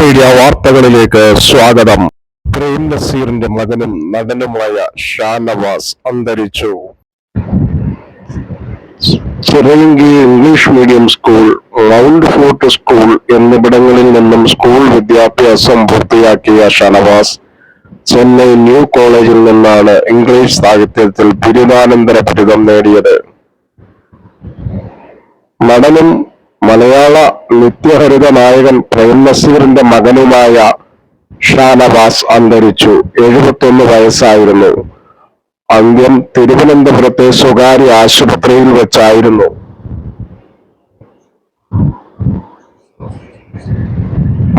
Media വാർത്തകളിലേക്ക് സ്വാഗതം. പ്രേം നസീറിന്റെ മകനും നടനുമായ ഷാനവാസ് അന്തരിച്ചു. Chirayinkeezhu English medium school round fort school എന്നിവിടങ്ങളിൽ നിന്നും സ്കൂൾ വിദ്യാഭ്യാസം പൂർത്തിയാക്കിയ ഷാനവാസ് ചെന്നൈ ന്യൂ കോളേജിൽ നിന്നാണ് ഇംഗ്ലീഷ് സാഹിത്യത്തിൽ ബിരുദാനന്തര ബിരുദം നേടിയത്. നടനും മലയാള നിത്യഹരിത നായകൻ പ്രേം നസീറിന്റെ മകനുമായ ഷാനവാസ് അന്തരിച്ചു. എഴുപത്തൊന്ന് വയസ്സായിരുന്നു. അന്ത്യം തിരുവനന്തപുരത്തെ സ്വകാര്യ ആശുപത്രിയിൽ വെച്ചായിരുന്നു.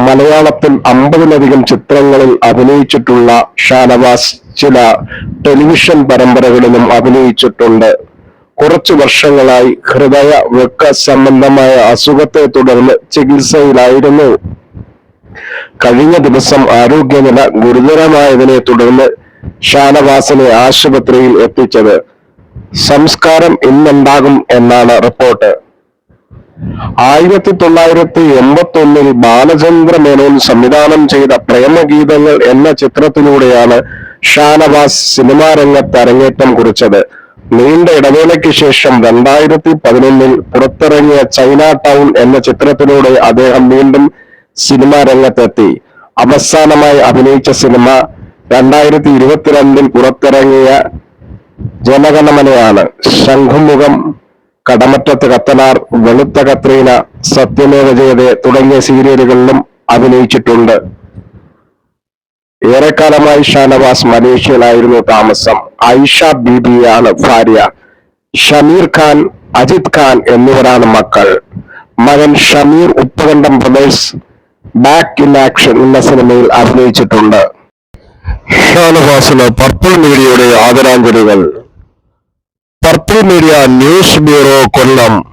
മലയാളത്തിൽ അമ്പതിലധികം ചിത്രങ്ങളിൽ അഭിനയിച്ചിട്ടുള്ള ഷാനവാസ് ചില ടെലിവിഷൻ പരമ്പരകളിലും അഭിനയിച്ചിട്ടുണ്ട്. കുറച്ചു വർഷങ്ങളായി ഹൃദയ വൃക്ക സംബന്ധമായ അസുഖത്തെ തുടർന്ന് ചികിത്സയിലായിരുന്നു. കഴിഞ്ഞ ദിവസം ആരോഗ്യനില ഗുരുതരമായതിനെ തുടർന്ന് ഷാനവാസിനെ ആശുപത്രിയിൽ എത്തിച്ചത് സംസ്കാരം ഇന്നുണ്ടാകും എന്നാണ് റിപ്പോർട്ട്. ആയിരത്തി തൊള്ളായിരത്തി എൺപത്തി ഒന്നിൽ ബാലചന്ദ്ര മേനോൻ സംവിധാനം ചെയ്ത പ്രേമഗീതങ്ങൾ എന്ന ചിത്രത്തിലൂടെയാണ് ഷാനവാസ് സിനിമാ രംഗത്ത് അരങ്ങേറ്റം കുറിച്ചത്. നീണ്ട ഇടവേളയ്ക്ക് ശേഷം രണ്ടായിരത്തി പതിനൊന്നിൽ പുറത്തിറങ്ങിയ ചൈന ടൗൺ എന്ന ചിത്രത്തിലൂടെ അദ്ദേഹം വീണ്ടും സിനിമാ രംഗത്തെത്തി. അവസാനമായി അഭിനയിച്ച സിനിമ രണ്ടായിരത്തി ഇരുപത്തിരണ്ടിൽ പുറത്തിറങ്ങിയ ജനഗണമനയാണ്. ശംഖുമുഖം കടമറ്റത്ത് കത്തനാർ വെളുത്ത കത്രീന സത്യമേവ ജയതെ തുടങ്ങിയ സീരിയലുകളിലും അഭിനയിച്ചിട്ടുണ്ട്. ഏറെക്കാലമായി ഷാനവാസ് മലേഷ്യയിലായിരുന്നു താമസം. ഐഷ ബീബിയാണ് ഭാര്യ. ഷമീർ ഖാൻ അജിത് ഖാൻ എന്നിവരാണ് മക്കൾ. മകൻ Shameer Uppukandam brothers back in action എന്ന സിനിമയിൽ അഭിനയിച്ചിട്ടുണ്ട്. ഷാനവാസിന് പർപ്പിൾ മീഡിയയുടെ ആദരാഞ്ജലികൾ. Purple media news bureau Kollam.